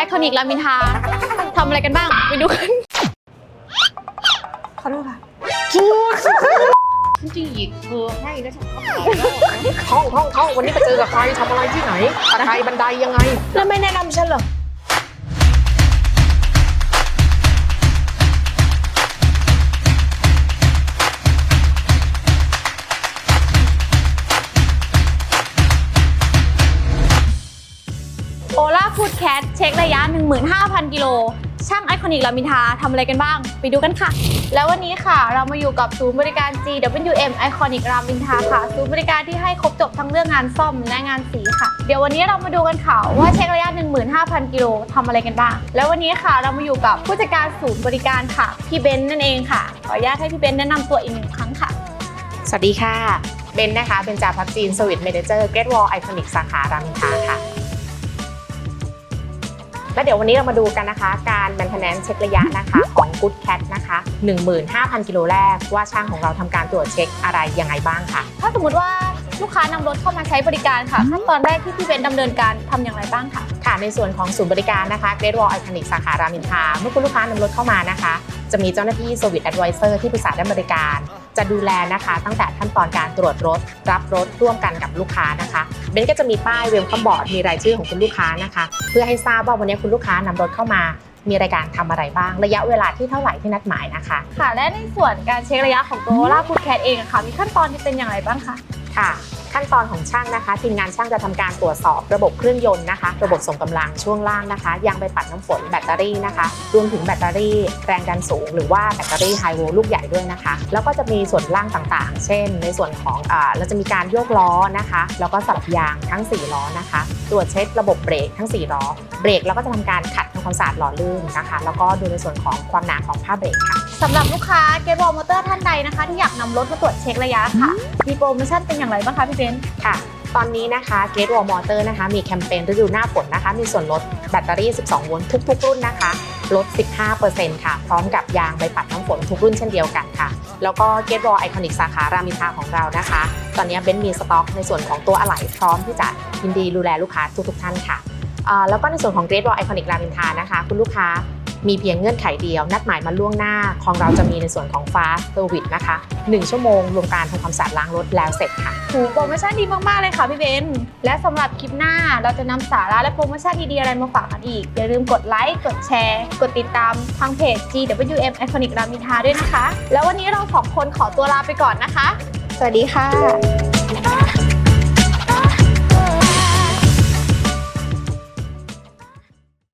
ไอคอนิกรามินทาทำอะไรกันบ้าง ไปดูกัน ขอโทษค่ะจีกเธอให้แล้วฉันก็ไปท่องท่องท่องวันนี้ไปเจอกับใครทำอะไรที่ไหนอะไรบันไดยังไง แล้วไม่แนะนำฉันเหรอ โอล่าฟูดแคทเช็คระยะ 15,000 กิโล ช่างไอคอนิกรามินทาทำอะไรกันบ้าง ไปดูกันค่ะ แล้ววันนี้ค่ะ เรามาอยู่กับศูนย์บริการ GWM Iconic รามินทาค่ะ ศูนย์บริการที่ให้ครบจบทั้งเรื่องงานซ่อมและงานสีค่ะ เดี๋ยววันนี้เรามาดูกันค่ะ ว่าเช็คระยะ 15,000 กิโลทำอะไรกันบ้าง แล้ววันนี้ค่ะเรามาอยู่กับผู้จัดการศูนย์บริการค่ะ พี่เบนซ์นั่นเองค่ะ ขออนุญาตให้พี่เบนซ์แนะนำตัวอีกหนึ่งครั้งค่ะ สวัสดีค่ะ เบนนะคะ เป็นจ่าพักจีนสวิตเมเนเจอร์เกตวอลไอคอนิกสาขารามอินทาค่ะ แล้วเดี๋ยววันนี้เรามาดูกันนะคะ การ maintenance เช็คระยะนะคะของ Good Cat นะคะ 15,000 กิโลแรกว่าช่างของเราทำการตรวจเช็คอะไรยังไงบ้างค่ะ ถ้าสมมติว่า ลูกค้านำรถเข้ามาใช้บริการค่ะขั้นตอนแรกที่พี่เบนซ์ดำเนินการทำอย่างไรบ้างค่ะ ค่ะในส่วนของศูนย์บริการนะคะ Great Wall Iconic สาขารามอินทราเมื่อคุณลูกค้านำรถเข้ามานะคะ จะมีเจ้าหน้าที่ Service Advisor ที่ปรึกษาด้านบริการ จะดูแลนะคะ ตั้งแต่ขั้นตอนการตรวจรถ รับรถร่วมกันกับลูกค้านะคะเบนก็จะมีป้ายเวลคัมบอร์ดมีรายชื่อของคุณลูกค้านะคะ เพื่อให้ทราบว่าวันนี้คุณลูกค้านำรถเข้ามามีรายการทำอะไรบ้าง ระยะเวลาที่เท่าไหร่ที่นัดหมายนะคะ ค่ะ และในส่วนการเช็คระยะของตัวล่าฟูดแคทเองอะค่ะ มีขั้นตอนที่เป็นอย่างไรบ้างคะ ค่ะ ขั้นตอนของช่างนะคะทีมงานช่างจะทำการตรวจสอบระบบเครื่องยนต์นะคะ ระบบส่งกำลังช่วงล่างนะคะยางใบปัดน้ำฝนแบตเตอรี่นะคะรวมถึงแบตเตอรี่แรงดันสูง หรือว่าแบตเตอรี่ไฮโวลูกใหญ่ด้วยนะคะ แล้วก็จะมีส่วนล่างต่างๆ เช่น ในส่วนของอาเราจะมีการโยกล้อนะคะ แล้วก็สลับยางทั้ง 4 ล้อนะคะ ตรวจเช็คระบบเบรกทั้ง 4 ล้อ เบรกเราก็จะทำการขัดทำความสะอาดหล่อลื่นนะคะ แล้วก็ดูในส่วนของความหนาของผ้าเบรกค่ะสำหรับลูกค้าเกตบอลมอเตอร์ท่านใดนะคะ ที่อยากนำรถมาตรวจเช็คระยะค่ะมีโปรโมชั่นเป็นอย่างไรบ้างคะพี่เบนซ์ค่ะ ตอนนี้นะคะ Great Wall Motor นะคะ มีแคมเปญฤดูหน้าฝนนะคะ มีส่วนลดแบตเตอรี่ 12 โวลต์ทุก ๆ รุ่นนะคะ ลด 15%ค่ะ พร้อมกับยางใบปัดน้ำฝนทุกรุ่นเช่นเดียวกันค่ะ แล้วก็ Great Wall Iconic สาขารามอินทราของเรานะคะ ตอนนี้เบนซ์มีสต็อกในส่วนของตัวอะไหล่พร้อมที่จะยินดีดูแลลูกค้าทุกๆท่านค่ะแล้วก็ในส่วนของ Great Wall Iconic รามอินทานะคะ คุณลูกค้า มีเพียงเงื่อนไขเดียว นัดหมายมาล่วงหน้า ของเราจะมีในส่วนของ Fast Service นะคะ 1 ชั่วโมง รวมการทำความสะอาดล้างรถแล้วเสร็จค่ะโหโปรโมชั่นดีมาก ๆ เลยค่ะพี่เบนซ์และสำหรับคลิปหน้าเราจะนำสาระและโปรโมชั่นดี ๆ อะไรมาฝากกันอีก อย่าลืมกดไลค์ กดแชร์ กดติดตามทางเพจ GWM Iconic รามินทาด้วยนะคะ แล้ววันนี้เราสองคนขอตัวลาไปก่อนนะคะ สวัสดีค่ะ